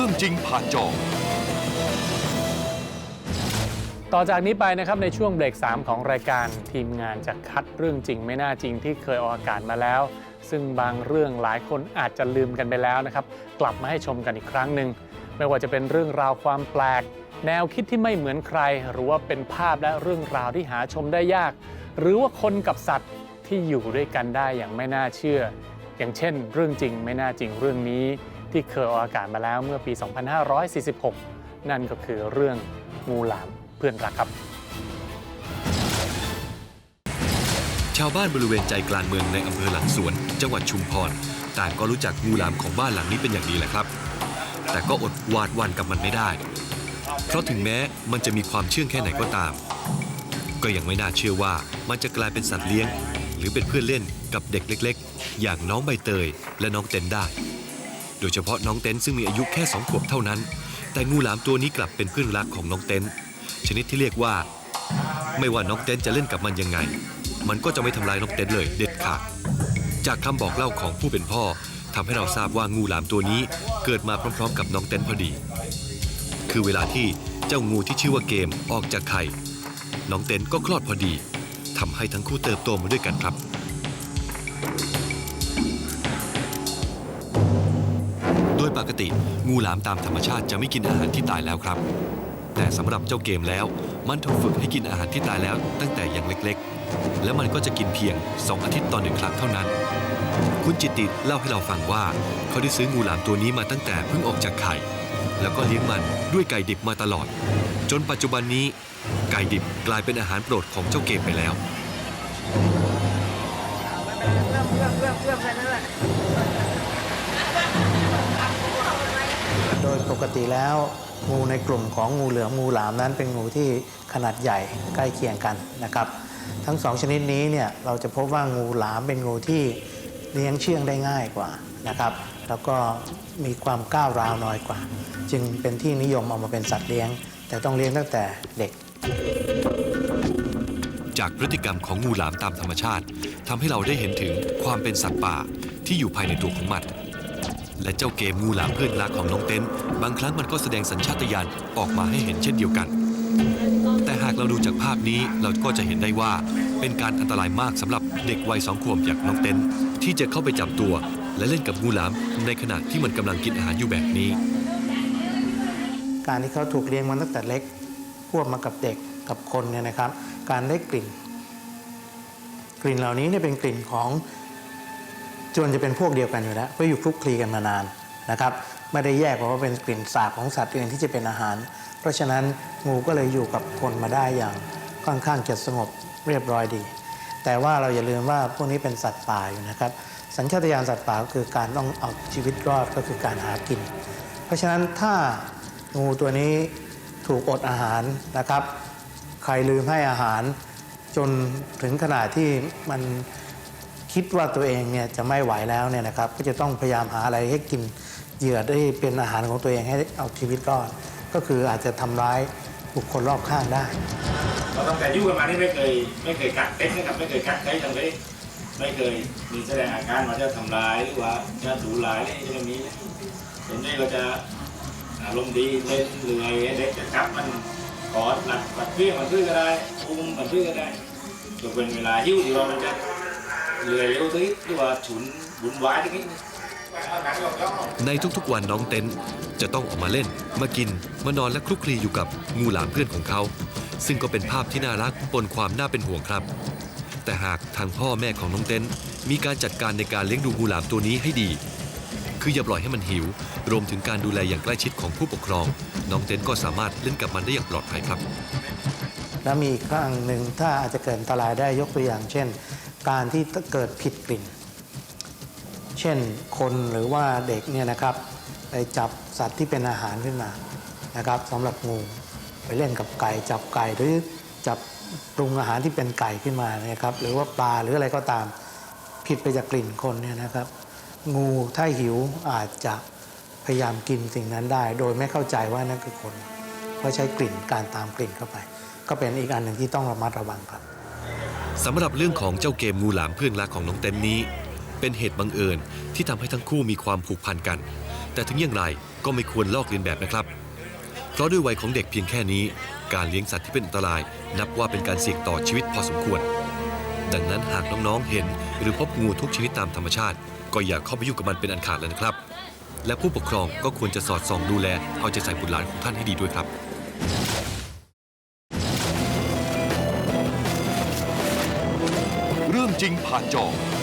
รื่องจริงผ่านจอ ต่อจากนี้ไปนะครับในช่วงเบรก 3 ของรายการทีมงานจะคัดเรื่องจริงไม่น่าจริงที่เคยออกอากาศมาแล้ว ซึ่งบางเรื่องหลายคนอาจจะลืมกันไปแล้วนะครับ กลับมาให้ชมกันอีกครั้งหนึ่งไม่ว่าจะเป็นเรื่องราวความแปลก แนวคิดที่ไม่เหมือนใคร หรือว่าเป็นภาพและเรื่องราวที่หาชมได้ยาก หรือว่าคนกับสัตว์ที่อยู่ด้วยกันได้อย่างไม่น่าเชื่อ อย่างเช่น เรื่องจริงไม่น่าจริงเรื่องนี้ ที่เคยออกอากาศมาแล้วเมื่อปี 2546 นั่นก็คือเรื่องงูหลามเพื่อนรักครับ ชาวบ้านบริเวณใจกลางเมืองในอำเภอหลังสวน จังหวัดชุมพรต่างก็รู้จักงูหลามของบ้านหลังนี้เป็นอย่างดีแหละครับ แต่ก็อดหวาดหวั่นกับมันไม่ได้ เพราะถึงแม้มันจะมีความเชื่องแค่ไหนก็ตาม ก็ยังไม่น่าเชื่อว่ามันจะกลายเป็นสัตว์เลี้ยง หรือเป็นเพื่อนเล่นกับเด็กเล็ก ๆ อย่างน้องใบเตยและน้องเต้นได้ โดยเฉพาะน้องเต้นซึ่งมีอายุแค่สองขวบเท่านั้น แต่งูหลามตัวนี้กลับเป็นเพื่อนรักของน้องเต้นชนิดที่เรียกว่า ไม่ว่าน้องเต้นจะเล่นกับมันยังไง มันก็จะไม่ทำลายน้องเต้นเลยเด็ดขาดจากคำบอกเล่าของผู้เป็นพ่อทำให้เราทราบว่างูหลามตัวนี้เกิดมาพร้อม ๆ กับน้องเต้นพอดี คือเวลาที่เจ้างูที่ชื่อว่าเกมออกจากไข่น้องเต้นก็คลอดพอดีทำให้ทั้งคู่เติบโตมาด้วยกันครับ ปกติ งูหลามตามธรรมชาติจะไม่กินอาหารที่ตายแล้วครับ แต่สำหรับเจ้าเกมแล้ว มันถูกฝึกให้กินอาหารที่ตายแล้วตั้งแต่ยังเล็กๆ และมันก็จะกินเพียง 2 อาทิตย์ต่อหนึ่งครั้งเท่านั้น คุณจิตติเล่าให้เราฟังว่า เขาได้ซื้องูหลามตัวนี้มาตั้งแต่เพิ่งออกจากไข่ แล้วก็เลี้ยงมันด้วยไก่ดิบมาตลอด จนปัจจุบันนี้ ไก่ดิบกลายเป็นอาหารโปรดของเจ้าเกมไปแล้ว โดยปกติแล้วงูในกลุ่มของงูเหลือมงูหลามนั้นเป็นงูที่ขนาดใหญ่ใกล้เคียงกันนะครับ ทั้งสองชนิดนี้เนี่ยเราจะพบว่างูหลามเป็นงูที่เลี้ยงเชื่องได้ง่ายกว่านะครับ แล้วก็มีความก้าวร้าวน้อยกว่า จึงเป็นที่นิยมเอามาเป็นสัตว์เลี้ยง แต่ต้องเลี้ยงตั้งแต่เด็ก จากพฤติกรรมของงูหลามตามธรรมชาติทำให้เราได้เห็นถึงความเป็นสัตว์ป่าที่อยู่ภายในตัวของมัน และเจ้าเกมงูหลามเพื่อนรักของน้องเต้น บางครั้งมันก็แสดงสัญชาตญาณออกมาให้เห็นเช่นเดียวกัน แต่หากเราดูจากภาพนี้เราก็จะเห็นได้ว่า เป็นการอันตรายมากสำหรับเด็กวัยสองขวบอย่างน้องเต้น ที่จะเข้าไปจับตัว และเล่นกับงูหลามในขณะที่มันกำลังกินอาหารอยู่แบบนี้ การที่เขาถูกเลี้ยงมาตั้งแต่เล็กพวบมากับเด็กกับคนเนี่ยนะครับ การได้กลิ่น กลิ่นเหล่านี้เนี่ยเป็นกลิ่นของ จวนจะเป็นพวกเดียวกันอยู่แล้วเพราะอยู่คลุกคลีกันมานานนะครับไม่ได้แยกเพราะว่าเป็นกลิ่นสาบของสัตว์อื่นที่จะเป็นอาหาร เพราะฉะนั้นงูก็เลยอยู่กับคนมาได้อย่างค่อนข้างจะสงบเรียบร้อยดี แต่ว่าเราอย่าลืมว่าพวกนี้เป็นสัตว์ป่าอยู่นะครับ สัญชาตญาณสัตว์ป่าก็คือการต้องเอาชีวิตรอดก็คือการหากิน เพราะฉะนั้นถ้างูตัวนี้ถูกอดอาหารนะครับ ใครลืมให้อาหารจนถึงขนาดที่มัน คิดว่าตัวเองเนี่ยจะไม่ไหวแล้วเนี่ยนะครับก็จะต้องพยายามหาอะไรให้กินเหยื่อได้เป็นอาหารของตัวเองให้เอาชีวิตรอดก็คืออาจจะทำร้ายบุคคลรอบข้างได้เราตั้งแต่ยู่กันมานี่ไม่เคยไม่เคยกัดเต็นนะครับไม่เคยกัดใครทั้งเลยไม่เคยมีแสดงอาการว่าจะทำร้ายหรือว่าจะถูร้ายนี่จะไม่มีนะส่วนใหญ่ก็จะอารมณ์ดีเล่นเหนื่อยเด็กจะจับมันกอดหลัดปัดเพี้ยมันพื้นก็ได้อุ้มมันพื้นก็ได้ยกเป็นเวลาหิ้วที่ว่ามันจะ เหนื่อยเร็วทีหรือว่าฉุนบุญวายทีนี้ในทุกๆวันน้องเต้นจะต้องออกมาเล่น มากิน มานอนและคลุกคลีอยู่กับงูหลามเพื่อนของเขา ซึ่งก็เป็นภาพที่น่ารักปนความน่าเป็นห่วงครับ แต่หากทางพ่อแม่ของน้องเต้นมีการจัดการในการเลี้ยงดูงูหลามตัวนี้ให้ดี คืออย่าปล่อยให้มันหิว รวมถึงการดูแลอย่างใกล้ชิดของผู้ปกครอง น้องเต้นก็สามารถเล่นกับมันได้อย่างปลอดภัยครับ แล้วมีอีกครั้งหนึ่งถ้าอาจจะเกิดอันตรายได้ยกตัวอย่างเช่น การที่เกิดผิดกลิ่น เช่นคนหรือว่าเด็กเนี่ยนะครับไปจับสัตว์ที่เป็นอาหารขึ้นมานะครับสำหรับงูไปเล่นกับไก่จับไก่หรือจับปรุงอาหารที่เป็นไก่ขึ้นมาเนี่ยครับ หรือว่าปลาหรืออะไรก็ตามผิดไปจากกลิ่นคนเนี่ยนะครับ งูถ้าหิวอาจจะพยายามกินสิ่งนั้นได้ โดยไม่เข้าใจว่านั่นคือคน เพราะใช้กลิ่นการตามกลิ่นเข้าไป ก็เป็นอีกอันหนึ่งที่ต้องระมัดระวังครับ สำหรับเรื่องของเจ้าเกมงูหลามเพื่อนรักของน้องเต้นนี้ เป็นเหตุบังเอิญที่ทำให้ทั้งคู่มีความผูกพันกัน แต่ถึงอย่างไรก็ไม่ควรลอกเลียนแบบนะครับ เพราะด้วยวัยของเด็กเพียงแค่นี้ การเลี้ยงสัตว์ที่เป็นอันตราย นับว่าเป็นการเสี่ยงต่อชีวิตพอสมควร ดังนั้นหากน้องๆเห็น หรือพบงูทุกชนิดตามธรรมชาติ ก็อย่าเข้าไปยุ่งกับมันเป็นอันขาดเลยนะครับ และผู้ปกครองก็ควรจะสอดส่องดูแลเอาใจใส่บุตรหลานของท่านให้ดีด้วยครับ เรื่อ